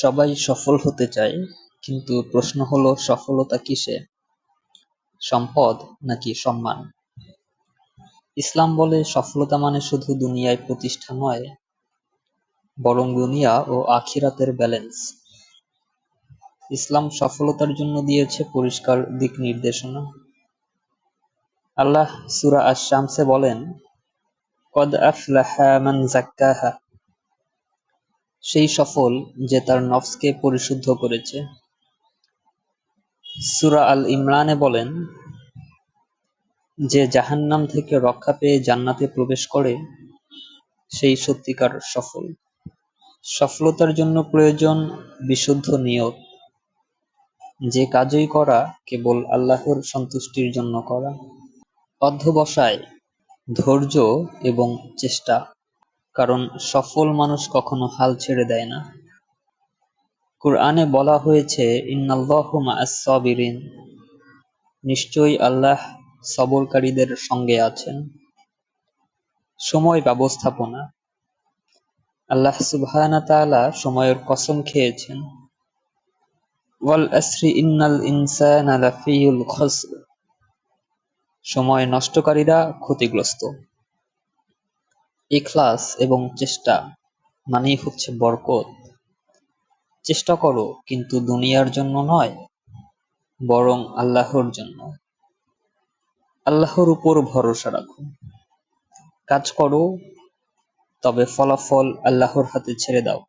সবাই সফল হতে চায়, কিন্তু প্রশ্ন হলো, সফলতা কিসে? সম্পদ নাকি সম্মান? ইসলাম বলে সফলতা মানে শুধু দুনিয়ায় প্রতিষ্ঠা নয়, বরং দুনিয়া ও আখিরাতের ব্যালেন্স ইসলাম সফলতার জন্য দিয়েছে পরিষ্কার দিক নির্দেশনা। আল্লাহ সুরা আশ শামসে বলেন, কদ আফলাহা মান জাক্কাহা সেই সফল যে তার নফসকে পরিশুদ্ধ করেছে। সুরা আল ইমরানে বলেন, যে জাহান্নাম থেকে রক্ষা পেয়ে জান্নাতে প্রবেশ করে, সেই সত্যিকার সফল। সফলতার জন্য প্রয়োজন বিশুদ্ধ নিয়ত। যে কাজই করা কেবল আল্লাহর সন্তুষ্টির জন্য করা। অধ্যবসায়, ধৈর্য এবং চেষ্টা কারণ সফল মানুষ কখনো হাল ছেড়ে দেয় না। কুরআনে বলা হয়েছে, ইন্নাল্লাহু নিশ্চয়ই আল্লাহ সবরকারীদের সঙ্গে আছেন। সময় ব্যবস্থাপনা। আল্লাহ সুবহানা তাআলা সময়ের কসম খেয়েছেন। ওয়াল আসরি ইন্নাল ইনসানা লাফিউল খসর। সময় নষ্টকারীরা ক্ষতিগ্রস্ত। ইখলাস এবং চেষ্টা মানেই হচ্ছে বরকত। চেষ্টা করো, কিন্তু দুনিয়ার জন্য নয়, বরং আল্লাহর জন্য। আল্লাহর উপর ভরসা রাখো। কাজ করো, তবে ফলাফল আল্লাহর হাতে ছেড়ে দাও।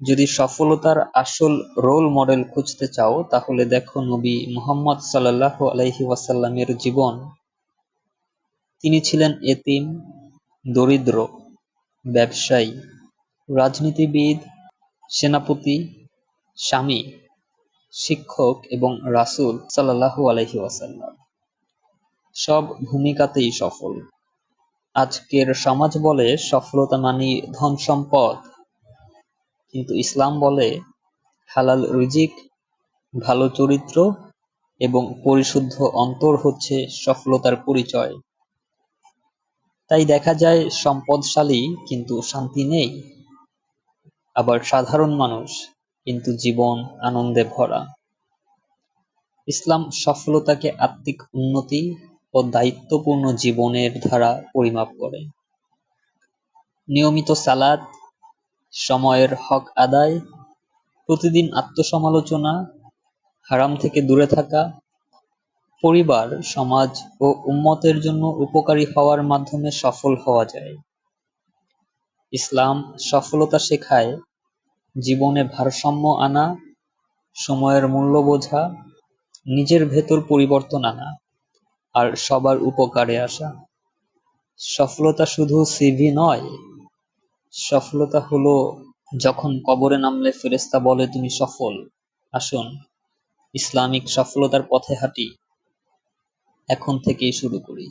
যদি সফলতার আসল রোল মডেল খুঁজতে চাও, তাহলে দেখো নবী মুহাম্মদ সাল্লাহ আলাইহি ওয়াসাল্লামের জীবন। তিনি ছিলেন এতিম দরিদ্র, ব্যবসায়ী, রাজনীতিবিদ, সেনাপতি, স্বামী, শিক্ষক এবং রাসুল সাল্লাহু আলহি ওয়াসাল্লাম। সব ভূমিকাতেই সফল। আজকের সমাজ বলে সফলতা মানি ধন সম্পদ। কিন্তু ইসলাম বলে হালাল রিজিক, ভালো চরিত্র এবং পরিশুদ্ধ অন্তর হচ্ছে সফলতার পরিচয়। তাই দেখা যায় সম্পদশালী কিন্তু শান্তি নেই। আবার সাধারণ মানুষ কিন্তু জীবন আনন্দে ভরা। ইসলাম সফলতাকে আত্মিক উন্নতি ও দায়িত্বপূর্ণ জীবনের ধারা পরিমাপ করে। নিয়মিত সালাদ, সময়ের হক আদায়, প্রতিদিন আত্মসমালোচনা, হারাম থেকে দূরে থাকা পরিবার, সমাজ ও উম্মতের জন্য উপকারী হওয়ার মাধ্যমে সফল হওয়া যায়। ইসলাম সফলতা শেখায়, জীবনে ভারসাম্য আনা, সময়ের মূল্য বোঝা, নিজের ভেতর পরিবর্তন আনা আর সবার উপকারে আসা। সফলতা শুধু সিভি নয়, সফলতা হলো যখন কবরে নামলে ফেরেস্তা বলে, তুমি সফল, আসুন, ইসলামিক সফলতার পথে হাঁটি। এখন থেকেই শুরু করি।